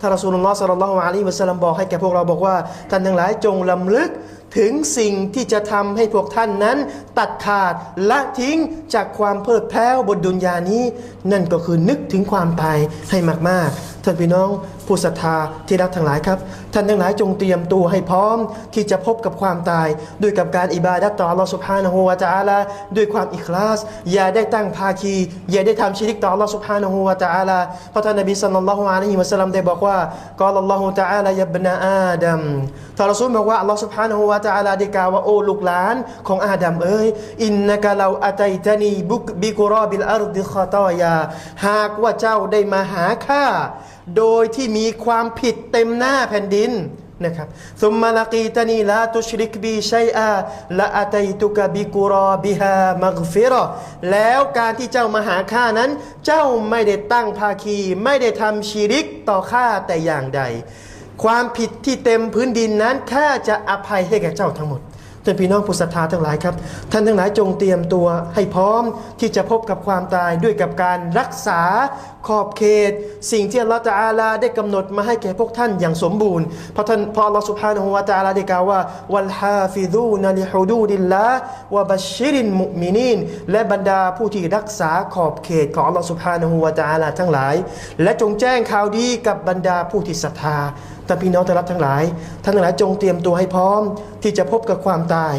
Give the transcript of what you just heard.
ท่านรอซูลุลลอฮ์สัลลัลลอฮุอะลัยฮิวะสัลลัมบอกให้แก่พวกเราบอกว่า ท่านทั้งหลายจงลำลึกถึงสิ่งที่จะทำให้พวกท่านนั้น ตัดขาดละทิ้งจากความเพลิดเพลินบนดุนยานี้ นั่นก็คือนึกถึงความตายให้มากๆท่านพี่น้อง ผู้ศรัทธาที่รักทั้งหลายครับ ท่านทั้งหลายจงเตรียมตัวให้พร้อมที่จะพบกับความตาย ด้วยกับการอิบาดัตต่ออัลลสุบฮานะฮูวาจัอาละด้วยความอิคลาส อย่าได้ตั้งภาคี อย่าได้ทำชีริกต่ออัลลสุบฮานะฮูวาจัอาลเพราะท่านนบีสุลลัลลอฮุอะลัฮิมัสลัมได้บอกว่ากอลัลลอฮุตะอาลายับนาอาดัมท่านรอซูลบอกว่าอัลลอฮฺสุบฮานะฮูวาจัอาละได้กล่าวว่าโอ้ลูกหลานของอาดัมเอ้ยอินนะกะลาอัตัยตานีบุกบิกุรอบิลอาร์ดิคอตอยาหากว่าเจ้าได้มาหาข้า โดยที่มีความผิดเต็มหน้าแผ่นดินนะครับซุมมาลกีตานีลาตุชริกบีชัยอาละอาตัยตุกบิกุรอบิฮามักฟิรอแล้วการที่เจ้ามาหาข้านั้น เจ้าไม่ได้ตั้งภาคี ไม่ได้ทำชีริกต่อข้าแต่อย่างใด ความผิดที่เต็มพื้นดินนั้นข้าจะอภัยให้แก่เจ้าทั้งหมด ท่านพี่น้องผู้ศรัทธาทั้งหลายครับ ท่านทั้งหลายจงเตรียมตัวให้พร้อมที่จะพบกับความตายด้วยกับการรักษาขอบเขต สิ่งที่อัลลอฮฺตะอาลาได้กำหนดมาให้แก่พวกท่านอย่างสมบูรณ์เพราะท่านพออัลลอฮฺสุบฮานะฮูวะตาลาได้กล่าวว่าวัลฮาฟิดูนลิฮุดูดิลลาห์วะบัชชิรินมุมินีนและบรรดาผู้ที่รักษาขอบเขตของอัลลอฮฺสุบฮานะฮูวะตาลาทั้งหลาย และจงแจ้งข่าวดีกับบรรดาผู้ที่ศรัทธาแต่พี่น้องที่รักทั้งหลาย ท่านทั้งหลายจงเตรียมตัวให้พร้อมที่จะพบกับความตาย